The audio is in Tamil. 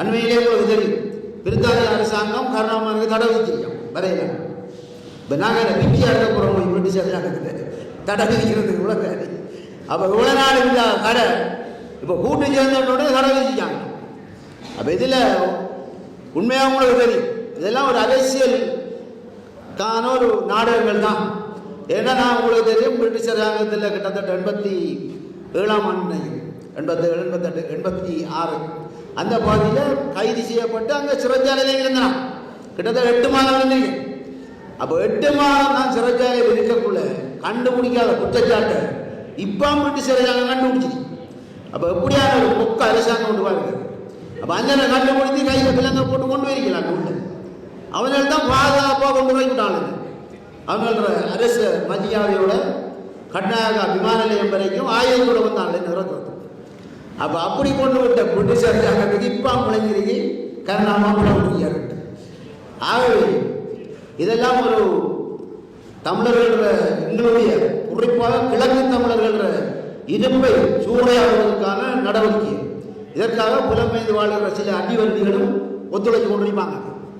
அண்மையிலே உங்களுக்கு தெரியும். பிரித்தானிய அரசாங்கம் கருணாமனுக்கு தடை விதிச்சிருக்கோம் வரையில இப்போ நாங்கள் பிடிஆர் போகிறோம் பிரிட்டிஷ் அரசாங்கத்துக்கு தடை விதிக்கிறதுக்கு கூட வேறு அப்போ இவ்வளோ நாள் இந்த கடை இப்போ கூட்டு சேர்ந்தோட தடை விதிச்சாங்க அப்போ இதில் உண்மையாக உங்களுக்கு தெரியும். இதெல்லாம் ஒரு அரசியல். தான ஒரு நாடகங்கள் தான். ஏன்னா நான் உங்களுக்கு தெரியும் பிரிட்டிஷ் அரசாங்கத்தில் கிட்டத்தட்ட எண்பத்தி ஏழாம் ஆண்டு எண்பத்தி எண்பத்தெட்டு எண்பத்தி ஆறு அந்த பாதியில் கைது செய்யப்பட்டு அங்கே சிறைச்சாலையில் இருந்தான். கிட்டத்தட்ட எட்டு மாதம் இருந்தீங்க. அப்போ எட்டு மாதம் தான் சிறைச்சாலையில் இருக்கக்குள்ள கண்டுபிடிக்காத குற்றச்சாட்டை இப்போ விட்டு சிறைச்சாலை கண்டுபிடிச்சிருக்கு அப்போ எப்படியான ஒரு பொக்க அரசாங்கம் கொண்டு வாங்க. அப்போ அஞ்சனை கண்டுபிடித்து கையில் பிள்ளைங்க போட்டு கொண்டு போயிருக்கலாம் உள்ள? அவனால் தான் பாதுகாப்பாக கொண்டு போய் விட்டாங்க. அவங்களோட அரசு மதியாவையோட கர்நாடகா விமான நிலையம் வரைக்கும் ஆயுதத்தோட வந்தாங்க நிறத்து அப்போ அப்படி கொண்டு விட்ட பிரிட்டிஷ் அரசாங்கத்துக்கு இப்போ முளைஞ்சிருக்கு கருணாமா முடியாது ஆகவே இதெல்லாம் ஒரு தமிழர்கள எங்களுடைய குறிப்பாக கிழக்கு தமிழர்கள இரும்பை சூறையாடுவதற்கான நடவடிக்கை. இதற்காக புலம்பெயர்ந்து வாழ்கிற சில அடிவருதிகளும் ஒத்துழைத்து கொண்டிருப்பாங்க.